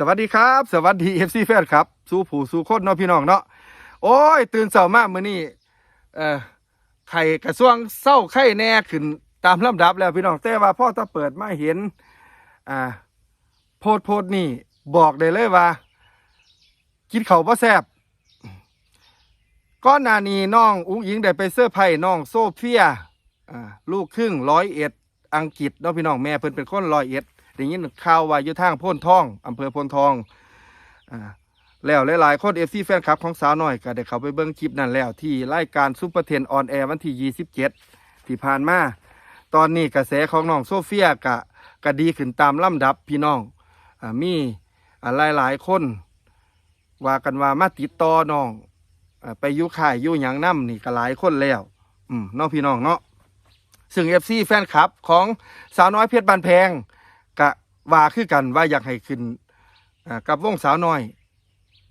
สวัสดีครับ สวัสดีเอฟซีแฟนครับ สู้ผู้สู้คนเนาะพี่น้องเนาะโอ้ย ตื่นเช้ามากมื้อนี้เอ่อไข่กระทรวงเศร้าไข่แน่ขึ้นตามลำดับแล้วพี่น้องแต่ว่าพ่อถ้าเปิดมาเห็น อ่า โพดโพดนี่บอกได้เลยว่ากินเขาบ่แซบก้อนนานีน้องอุ้งอิงได้ไปเสื้อไผ่น้องโซเฟียอ่าลูกครึ่งร้อยเอ็ดอังกฤษเนาะพี่น้องแม่เพิ่นเป็นคนร้อยเอ็ด ได้ยินข่าวว่าอยู่ทางโพ้นทองอำเภอโพนทองอ่าแล้วหลายๆคนเอฟซีแฟนคลับของสาวน้อยก็ได้เข้าไปเบิ่งคลิปนั้นแล้ว ที่รายการซุปเปอร์เทนออนแอร์วันที่ 27 ที่ผ่านมา ตอนนี้กระแสของน้องโซเฟียกะก็ดีขึ้นตามลำดับพี่น้องอมีอ่าหลายๆคน ว่ากันว่ามาติดต่อน้องอไปยู่ค่ายยู่หยังน้ำนี่ก็หลายคนแล้ว อืมน้องพี่น้องเนาะซึ่งเอฟซีแฟนคลับของสาวน้อยเพชรบานแพง กะว่าคือกันว่าอยากให้ขึ้นกับวงสาวน้อย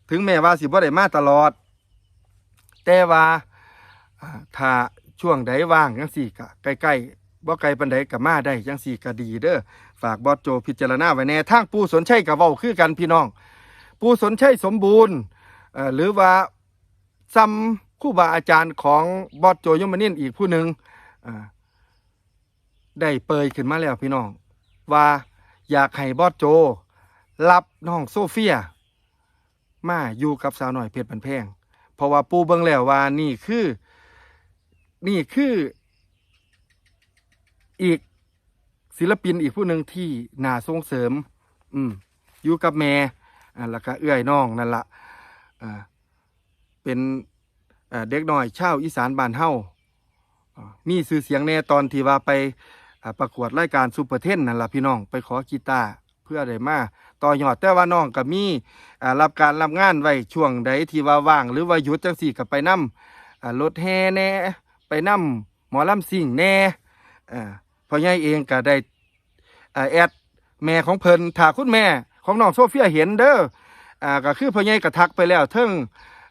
ถึงแม้ว่าสิบ่ได้มาตลอด แต่ว่าถ้าช่วงใดว่างจังสี่กะใกล้ๆบ่ไกลปานใดก็มาได้จังสี่ก็ดีเด้อฝากบอสโจพิจารณาไว้แน่ทางปูสนชัยกับเว้าคือกันพี่น้อง ปูสนชัยสมบูรณ์หรือว่าซ้ำคู่บาอาจารย์ของบอสโจยมนินอีกผู้หนึ่งได้เปยขึ้นมาแล้วพี่น้อง ว่า อยากให้บอสโจ รับน้องโซเฟีย มาอยู่กับสาวหน่อยเพชรบันแพง เพราะว่าปูเบิ่งแล้วว่านี่คือ นี่คือ อีกศิลปินอีกผู้หนึ่งที่น่าส่งเสริม อืมอยู่กับแม่อ่าแล้วก็เอื้อยน้องนั่นละอ่าเป็นเด็กน้อยชาวอีสานบ้านเฮาอ่ามีชื่อเสียงแน่ตอนที่ว่าไป ประกวดรายการซูเปอร์เทนนั่นล่ะพี่น้องไปขอกีตาร์เพื่อได้มาต่อยอดแต่ว่าน้องก็มีอ่ารับการรับงานไว้ช่วงใดที่ว่าว่าง หรือว่าหยุดจังสี่ก็ไปนำอ่ารถแห่แน่ไปนำหมอลำซิ่งแน่พ่อใหญ่เองก็ได้แอดแม่ของเพิ่นถ้าคุณแม่ของน้องโซเฟียเห็นเด้อก็คือพ่อใหญ่ก็ทักไปแล้วเทิง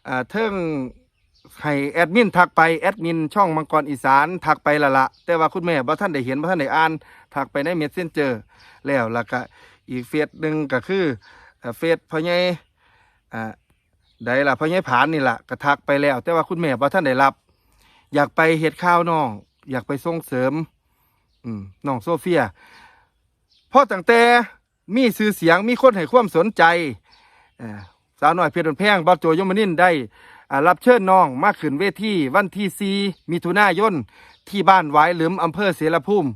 อ่าเทิง ให้แอดมินทักไปแอดมินช่องมังกรอีสานทักไปละละแต่ว่าคุณแม่บ่ท่านได้เห็นบ่ท่านได้อ่านทักไปในเมสเซนเจอร์แล้วแล้วก็อีกเฟซหนึ่งก็คือเฟซพ่อใหญ่อ่าใดล่ะพ่อใหญ่ผานนี่ล่ะก็ทักไปแล้ว แต่ว่าคุณแม่บ่ท่านได้รับ อยากไปเฮ็ดข้าวน้อง อยากไปส่งเสริมอืมน้องโซเฟียพราะตั้งแต่มีชื่อเสียงมีคนให้ความสนใจอ่อสาวน้อยเพชรบันแพงบอสโจยมนินได้ รับเชิญน้องมาขึ้นเวทีวันที่ 4 มิถุนายนที่บ้านหวายหลืมอำเภอเสรภูมิ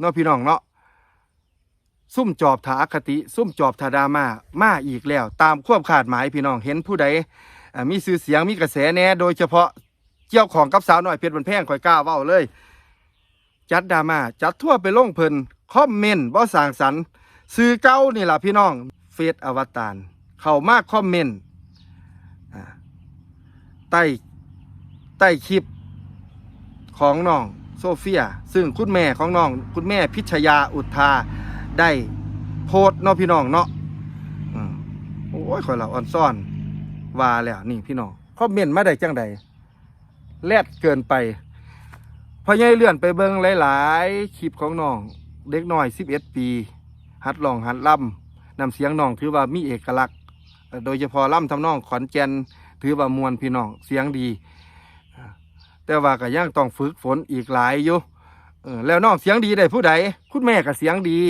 เนาะพี่น้องเนาะซุ่มจอบถาอคติ ซุ่มจอบถาดามามาอีกแล้ว ตามความคาดหมายพี่น้องเห็นผู้ใดมีชื่อเสียงมีกระแสแน่โดยเฉพาะเกี่ยวของกับสาวน้อยเพชรบันแพงคอยกล้าเว้าเลย จัดดาม่าจัดทั่วไปล่งเพลินคอมเมนต์บ่สร้างสรรค์สื่อเก้านี่ล่ะพี่น้องเฟซอวตารเข้ามาคอมเมนต์อ่า ใต้ใต้คลิปของน้องโซเฟีย ซึ่งคุณแม่ของน้อง คุณแม่พิชยาอุทาได้โพสเนาะพี่น้องเนาะอืมโอ้ยคอยละอ่อนซ่อนว่าแล้วนี่พี่น้องคอมเมนต์มาได้จังใดแลดเกินไปพอใหญ่เลื่อนไปเบิ่งหลายๆคลิปของน้อง เด็กน้อย 11 ปี หัดลองหัดล่ำนำเสียงน้องถือว่ามีเอกลักษณ์ โดยเฉพาะล่ำทำนองขอนแก่น ถือว่ามวลพี่น้องเสียงดี แต่ว่าก็ยังต้องฝึกฝนอีกหลายอยู่แล้วน้องเสียงดีได้ผู้ใดคุณแม่ก็เสียงดี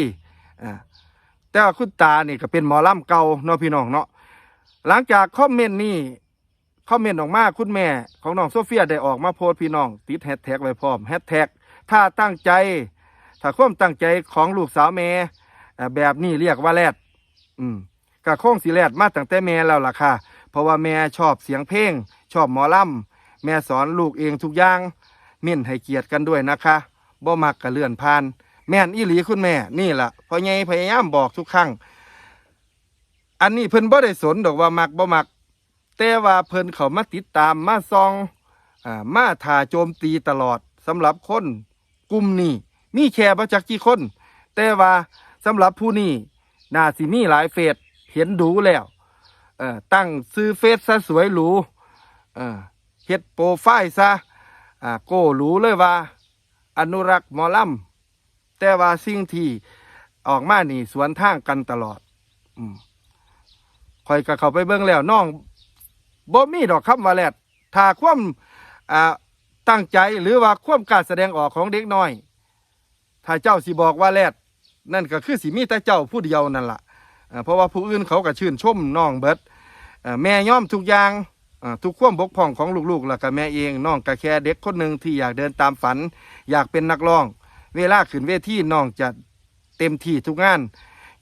แต่ว่าคุณตานี่ก็เป็นหมอล่ำเก่าเนาะพี่น้องเนาะหลังจากคอมเมนต์นี่คอมเมนต์ออกมาคุณแม่ ของน้องโซเฟียได้ออกมาโพสพี่น้อง ติดแฮชแท็กไว้พร้อมแฮชแท็กถ้าตั้งใจ ถ้าความตั้งใจของลูกสาวแม่แบบนี้เรียกว่าแรดอืมกะโค้งสีแรดมาตั้งแต่แม่แล้วล่ะค่ะ เพราะว่าแม่ชอบเสียงเพลง ชอบหมอลำแม่สอนลูกเองทุกอย่างเม่นให้เกียรติกันด้วยนะคะบ่มักกะเลื่อนผ่าน แม่นอีหลีคุณแม่นี่ล่ะพ่อใหญ่พยายามบอกทุกครั้งอันนี้เพิ่นบ่ได้สนดอกว่ามักบ่มักแต่ว่าเพิ่นเขามาติดตามมาซองอ่ามาถ่าโจมตีตลอดสำหรับคนกลุ่มนี้มีแค่บ่จักกี่คน แต่ว่าสำหรับผู้นี้น่าสิมีหลายเฟสเห็นดูแล้ว เออตั้งซื้อเฟซซะสวยหรูเออเฮ็ดโปรไฟล์ซะอ่าโก้หรูเลยว่า อนุรักษ์หมอลำแต่ว่าสิ่งที่ออกมานี่สวนทางกันตลอด อืมข่อยก็เขาไปเบิ่งแล้วน้องบ่มีดอกคำว่าแรดถ้าความอ่าตั้งใจหรือว่าความการแสดงออกของเด็กน้อย ถ้าเจ้าสิบอกว่าแรดนั่นก็คือสิมีแต่เจ้าผู้เดียวนั่นล่ะอ่า เพราะว่าผู้อื่นเขาก็ชื่นชมน้องเบิดแม่ย่อมทุกอย่างทุกความบกพร่องของลูกๆแล้วก็แม่เองน้องก็แค่เด็กคนหนึ่งที่อยากเดินตามฝัน อยากเป็นนักร้อง เวลาขึ้นเวทีน้องจะเต็มที่ทุกงาน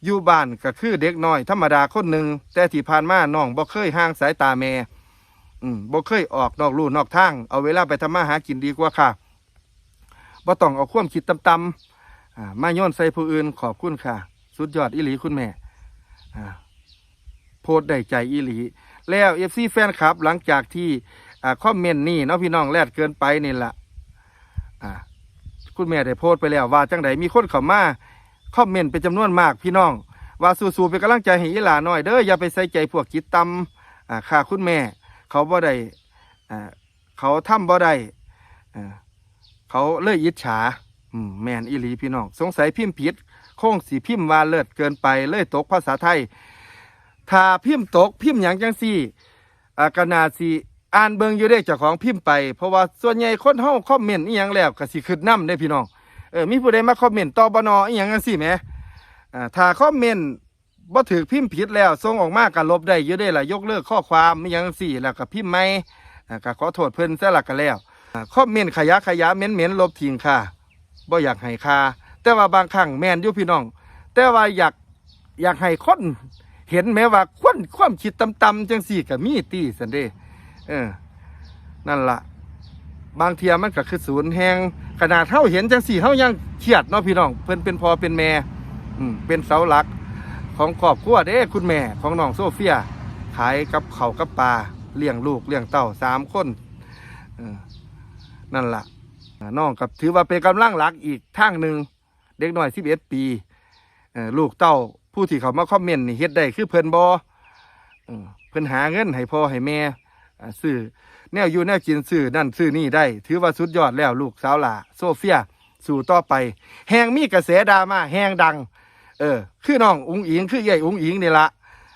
อยู่บ้านก็คือเด็กน้อยธรรมดาคนหนึ่งแต่ที่ผ่านมาน้องบ่เคยห่างสายตาแม่อบ่เคยออกนอกลู่นอกทาง เอาเวลาไปทำมาหากินดีกว่าค่ะบ่ต้องเอาความคิดต่ำๆมาย้อนใส่ผู้อื่นขอบคุณค่ะ สุดยอดอีหลีคุณแม่ โพสได้ใจอีหลี แล้วเอฟซีแฟนคลับ หลังจากที่คอมเมนต์นี่เนาะพี่น้องแลดเกินไปนี่แหละคุณแม่ได้โพสไปแล้วว่าจังไดมีคนเข้ามาคอมเมนต์เป็นจำนวนมากพี่น้อง ว่าสู้ๆเป็นกำลังใจให้อีหลาหน่อยเด้ออย่าไปใส่ใจพวกจิตตำอ่าค่าคุณแม่ เขาบ่ได้เขาทำบ่ได้อ่าเขาเลยอิจฉาแมนอีหลีพี่น้อง สงสัยพิมพ์ผิด ค้งสีพิมพ์ว่าเลิศเกินไปเลยตกภาษาไทย ถ้าพิมพ์ตกพิมพ์หยังจังซี่อากนาสีอ่านเบิงอยู่ได้เจ้าของพิมพ์ไป เพราะว่าส่วนใหญ่คนเฮาคอมเมนต์อีหยังแล้วก็สิขึ้นนำได้พี่น้องเออมีผู้ใดมาคอมเมนต์ต่อบนออีหยังจังซี่แหมอ่าถ้าคอมเมนต์บ่ถือพิมพ์ผิดแล้วส่งออกมาก็ลบได้อยู่ได้ล่ะยกเลิกข้อความอีหยังจังซี่แล้วก็พิมพ์ใหม่อ่าก็ขอโทษเพิ่นซะละก็แล้วอ่าคอมเมนต์ขยะขยะเหม็นเหม็นลบทิ้งค่ะบ่อยากให้ค่า แต่ว่าบางครั้งแมนอยู่พี่น้อง แต่ว่าอยากอยากให้คนเห็นแม้ว่าคนความคิดต่ำๆจังสี่ก็มีตีสันเดเออ นั่นละบางเทียมันก็คือศูนย์แหงขนาดเท่าเห็นจังสี่เท่ายังเครียดเนาะพี่น้อง เพิ่นเป็นพอเป็นแม่อืมเป็นเสาหลัก ของครอบครัวเด้คุณแม่ของน้องโซเฟีย ขายกับเขากับปลาเลี้ยงลูกเลี้ยงเต้าสามคนเออนั่นละอ่าน้องกับถือว่าเป็นกำลังหลักอีกทางหนึ่ง เด็กน้อยสิบเอ็ดปีลูกเต้าผู้ที่เขามาคอมเมนต์นี่เฮ็ดได้คือเพิ่นบอเออเพิ่นหาเงินให้พ่อให้แม่ซื้อแนวอยู่แนวกินซื้อนั่นซื้อนี่ได้ ถือว่าสุดยอดแล้วลูกสาวหล่าโซเฟีย สู่ต่อไป แหงมีกระแสดราม่าแหงดัง เออ คือน้องอุงอิงคือใหญ่อุงอิงนี่ละ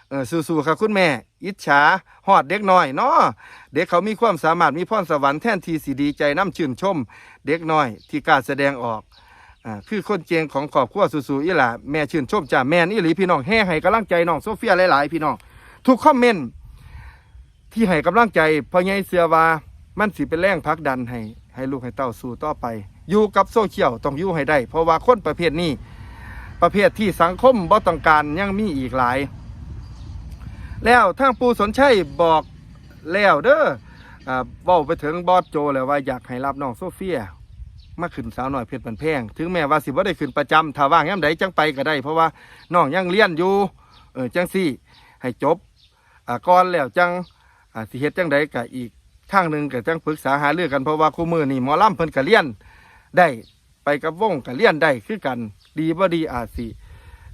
เออสู้ๆครับคุณแม่ อิจฉาฮอดเด็กน้อยเนาะเด็กเขามีความสามารถมีพรสวรรค์แท่นทีสีดีใจน้ำชื่นชม เด็กน้อยที่กล้ารแสดงออก อ่าคือคนเจงของครอบครัวสู้ๆอีหล่ะแม่ชื่นชมจ้าแม่นอีหลีพี่น้องแห่ให้กำลังใจน้องโซเฟียหลายๆ พี่น้องทุกคอมเมนต์ที่ให้กำลังใจเพราะไงเสือวามันสิเป็นแรงผลักดันให้ให้ลูกให้เต้าสู่ต่อไป อยู่กับโซเชียลต้องอยู่ให้ได้ เพราะว่าคนประเภทนี้ ประเภทที่สังคมบ่ต้องการยังมีอีกหลาย แล้วทางปูสนชัยบอกแล้วเด้ออ่าเว้าไปถึงบอสโจแล้วว่าอยากให้รับน้องโซเฟีย มาขึ้นสาวหน่อยเพชรบันแพง ถึงแม้ว่าสิบ่าได้ขึ้นประจำถ้าว่างยามใดจังไปก็ได้ เพราะว่าน้องยังเรียนอยู่เออจังซี่ให้จบอ่าก่อนแล้วจังอ่าสิเฮ็ดจังใดก็อีกทางหนึ่งก็จังปรึกษาหาเรือกันเพราะว่าคู่มือนี่หมอล่ำเพิ่นก็เรียนได้ไปกับวงก็เรียนได้คือกันดีบ่ดีอาจสิ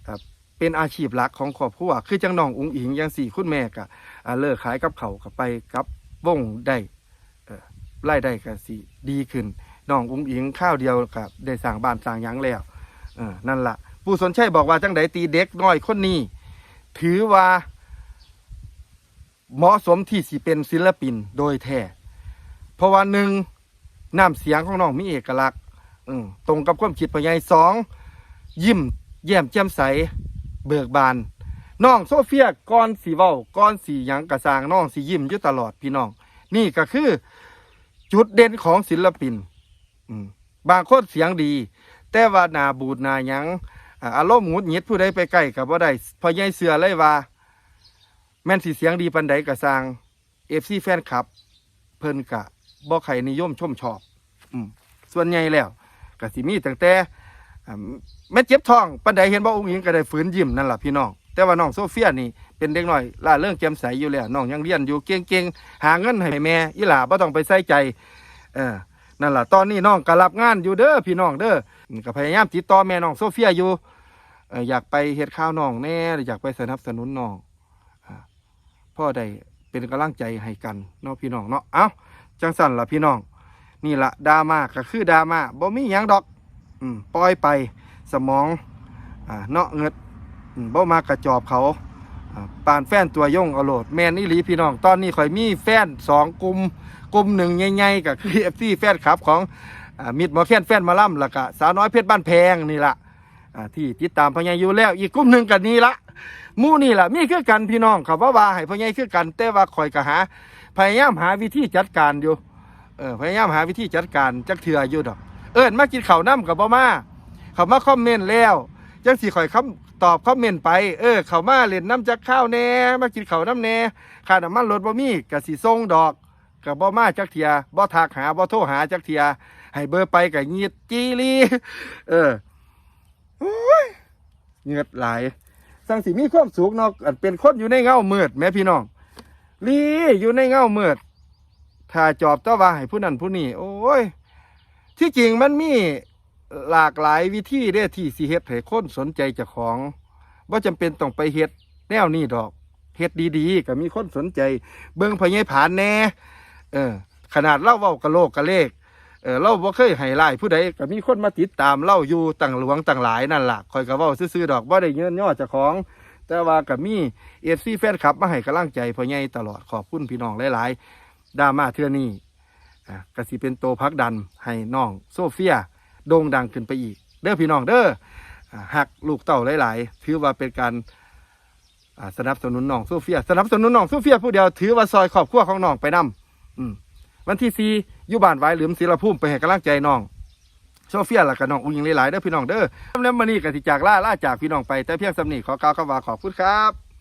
อ่เป็นอาชีพหลักของครอบครัวคือจังน้องอุ๋งอิงยังสี่คุณแม่ก็อ่าเลิกขายกับเขาวก็ไปกับวงได้เอ่อรายได้ก็สิดีขึ้น น้องอุ๋งอิงข้าวเดียวก็ได้สร้างบ้านสร้างหยังแล้วเออนั่นล่ะผู้สนชัยบอกว่าจังใดตีเด็กน้อยคนนี้ ถือว่า เหมาะสมที่สิเป็นศิลปินโดยแท้เพราะว่าหนึ่งน้ำเสียงของน้องมีเอกลักษณ์ตรงกับความคิดพ่อใหญ่สองยิ้มแย้มแจ่มใส เบิกบานน้องโซเฟียก่อนสีเว้าก่อนสีหยังกระสางน้องสียิ้มอยู่ตลอดพี่น้อง นี่ก็คือจุดเด่นของศิลปิน บางคนเสียงดี แต่ว่าหนาบูดหนาหยังอารมณ์หงุดหงิดผู้ใดไปใกล้กับว่าได้พ่อใหญ่เสือเลยว่า แม่นสีเสียงดีปันใดกระสร้างเอฟซีแฟนคลับ เพิ่นกะบ่ใครนิยมชมชอบ อืมส่วนใหญ่แล้วกะสิมีตั้งแต่แม่เจ็บท้องปันใดเห็นบ่องค์หญิงก็ได้ฝืนยิ้มนั่นแหละพี่น้องแต่ว่าน้องโซเฟียนี่เป็นเด็กหน้อยล่าเรื่องแจ่มใสอยู่แล้วน้องยังเรียนอยู่เก่งๆหาเงินให้แม่อีหล่าบ่ต้องไปใส่ใจ เออ นั่นล่ะตอนนี้น้องก็รับงานอยู่เด้อพี่น้องเด้อก็พยายามติดต่อแม่น้องโซเฟียอยู่อยากไปเฮ็ดข้าวน้องแน่อยากไปสนับสนุนน้องพ่อได้เป็นกำลังใจให้กันเนาะพี่น้องเนาะเอ้าจังสันล่ะพี่น้อง นี่ละดราม่าก็คือดราม่าบ่มีหยังดอกอปล่อยไปสมองอเนาะเงิดบ่มากระจอบเขา ปานแฟนตัวยงเอาโหลดแมนอีหลีพี่น้อง ตอนนี้ข่อยมีแฟนสองกลุ่มกลุ่มหนึ่งใหญ่ๆก็คือเอฟซีแฟนคลับของอมิดหมอแค้นแฟนมาล่ำแล้วก็สาวน้อยเพชรบ้านแพงนี่ละอ่าที่ติดตามพญายุแล้ว อีกกลุ่มหนึ่งกันนี่ละมู่นี่ละมีคือกันพี่น้องเขาว่าว่าให้พญาคือกัน แต่ว่าข่อยก็หา พยายามหาวิธีจัดการอยู่เออพยายามหาวิธีจัดการจักเถื่ออยู่ดอก เอิญมากินข้าวน้ำกับบ่มาเขามาคอมเมนต์แล้วจังสิข่อยคำ ตอบคอมเมนต์ไป เออ เขามาเล่นน้ำจักข้าวแหน่ มากินข้าวน้ำแหน่ค่าน้ำมันรถบ่มีกะสิส่งดอกกับบ่มาจักเทียบ่ทักหาบ่โทรหาจักเทีย ให้เบอร์ไปกับเงียดจีรีเออโอ้ยเงียดหลายสังสิมีความสุขเนาะอันเป็นคนอยู่ในเงาเมืดแม่พี่น้องลีอยู่ในเงาเมืดถ้าจอบตะว่าให้ผู้นั้นผู้นี้โอ้ย ที่จริงมันมี หลากหลายวิธีเด้อที่สิเฮ็ดให้คนสนใจเจ้าของว่าจำเป็นต้องไปเฮ็ดแนวนี้ดอกเฮ็ดดีๆก็มีคนสนใจ เบิ่งพญายผานแน่เออ ขนาดเล่าเว้ากะโลกกะเลขเออเล่าบ่เคยให้ไล่ผู้ใดก็มีคนมาติดตามเล่าอยู่ตั้งหลวงตั้งหลายนั่นล่ะคอยก็เว้าซื่อๆดอกบ่ได้เงินย่อเจ้าของ แต่ว่ากับมีเอฟซีแฟนคลับมาให้กำลังใจพ่อใหญ่ตลอดขอบคุณพี่น้องหลายๆดราม่าเทื่อนี้อะกสิเป็นโตพักดันให้น้องโซเฟีย โด่งดังขึ้นไปอีก เด้อพี่น้องเด้อหักลูกเต่าหลาย ๆ ถือว่าเป็นการสนับสนุนน้องโซเฟีย สนับสนุนน้องโซเฟียผู้เดียวถือว่าซอยครอบครัวของน้องไปนำอืมวันที่สี่ยู่บ้านไว้หลืมศิลภูมิไปให้กำลังใจน้องโซเฟียและกับน้องอุ้งยิงหลายๆเด้อพี่น้องเด้อแล้ววันนี้กสิจากล่าล่าจากพี่น้องไปแต่เพียงสำนีขอกล่าวคำว่าขอบคุณครับ